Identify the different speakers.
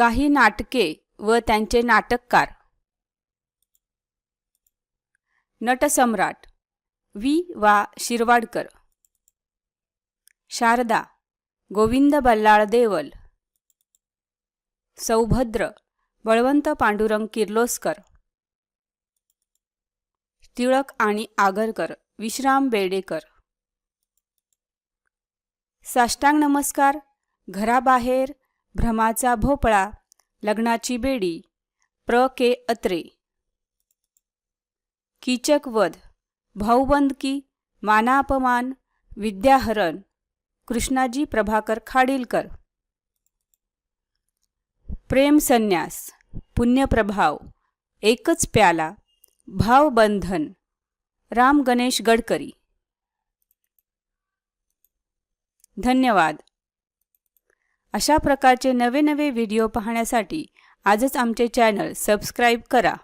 Speaker 1: काही नाटके व त्यांचे नाटककार. नटसम्राट वी वा. शिरवाडकर. शारदा गोविंद बल्लाळ देवल. सौभद्र बळवंत पांडुरंग किर्लोस्कर. टिळक आणि आगरकर विश्राम बेडेकर. साष्टांग नमस्कार घराबाहेर भ्रमाचा भोपळा लग्नाची बेडी प्र. के. अत्रे. कीचक वध भाऊबंदकी मानापमान विद्याहरण कृष्णाजी प्रभाकर खाडीलकर. प्रेम संन्यास पुण्यप्रभाव एकच प्याला भावबंधन राम गणेश गडकरी. धन्यवाद. अशा प्रकारचे नवे नवे व्हिडिओ पाहण्यासाठी आजच आमचे चॅनल सबस्क्राईब करा.